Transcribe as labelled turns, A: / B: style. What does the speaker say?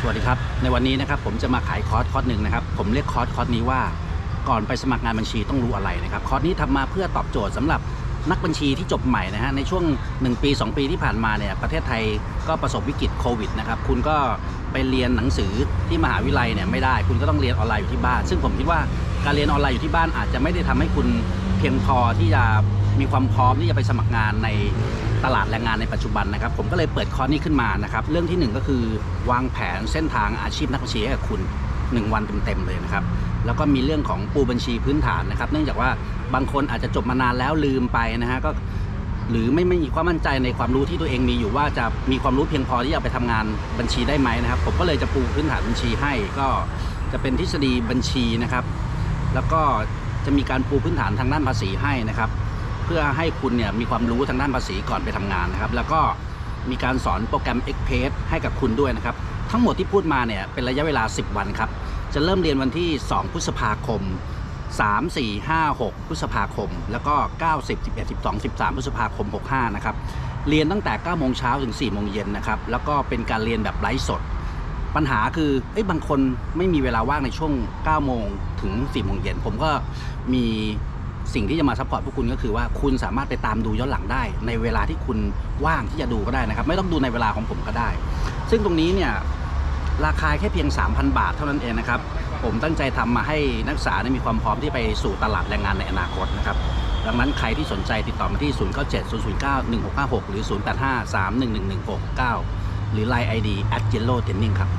A: สวัสดีครับ ในวันนี้นะครับผมจะมาขายคอร์สคอร์สหนึ่งนะครับ ผมเรียกคอร์สคอร์สนี้ว่าก่อนไปสมัครงานบัญชีต้องรู้อะไรนะครับ คอร์สนี้ทำมาเพื่อตอบโจทย์สำหรับนักบัญชีที่จบใหม่นะฮะในช่วง 1 ปี 2 ปีที่ผ่านมาเนี่ยประเทศไทยก็ประสบวิกฤตโควิดนะครับคุณก็ไปเรียนหนังสือที่มหาวิทยาลัยเนี่ยไม่ได้ คุณก็ต้องเรียนออนไลน์อยู่ที่บ้าน ซึ่งผมคิดว่าการเรียนออนไลน์อยู่ที่บ้านอาจจะไม่ได้ทำให้คุณเพียงพอที่จะ มีความพร้อมที่จะไปสมัครงานในตลาดแรงงานในปัจจุบันนะครับ ผมก็เลยเปิดคอร์สนี้ขึ้นมานะครับ เรื่องที่หนึ่งก็คือวางแผนเส้นทางอาชีพนักบัญชีให้กับคุณ 1 วันเต็มๆเลยนะครับ แล้วก็มีเรื่องของปูบัญชีพื้นฐานนะครับ เนื่องจากว่าบางคนอาจจะจบมานานแล้วลืมไปนะฮะก็หรือไม่ไม่มีความมั่นใจในความรู้ที่ตัวเองมีอยู่ว่าจะมีความรู้เพียงพอที่จะไปทำงานบัญชีได้ไหมนะครับ ผมก็เลยจะปูพื้นฐานบัญชีให้ก็จะเป็นทฤษฎีบัญชีนะครับ แล้วก็จะมีการปูพื้นฐานทางด้านภาษีให้นะครับ เพื่อให้คุณเนี่ยมีความรู้ทางด้านภาษีก่อนไปทำงานนะครับ แล้วก็มีการสอนโปรแกรม e x p a s ให้กับคุณด้วยนะครับ ทั้งหมดที่พูดมาเนี่ยเป็นระยะเวลา 10 วันครับ จะเริ่มเรียนวันที่ 2 พฤษภาคม 3 4 5 6 พฤษภาคม แล้วก็ 9 10 11 12 13 พฤษภาคม 65 นะครับ เรียนตั้งแต่9โมงเช้าถึง4โมงเย็นนะครับ แล้วก็เป็นการเรียนแบบไลฟ์สด ปัญหาคือเอ้ยบางคนไม่มีเวลาว่างในช่วง9โมงถึง4โมงเย็นผมก็มี สิ่งที่จะมาซัพพอร์ตพวกคุณก็คือว่าคุณสามารถไปตามดูย้อนหลังได้ ในเวลาที่คุณว่างที่จะดูก็ได้นะครับ ไม่ต้องดูในเวลาของผมก็ได้ ซึ่งตรงนี้เนี่ยราคาแค่เพียง 3,000 บาทเท่านั้นเองนะครับ ผมตั้งใจทำมาให้นักศึกษาได้มีความพร้อมที่ไปสู่ตลาดแรงงานในอนาคตนะครับดังนั้นใครที่สนใจติดต่อมาที่ 097 009 1656 หรือ 085 3111 6 9หรือ Line ID at yellow training ครับ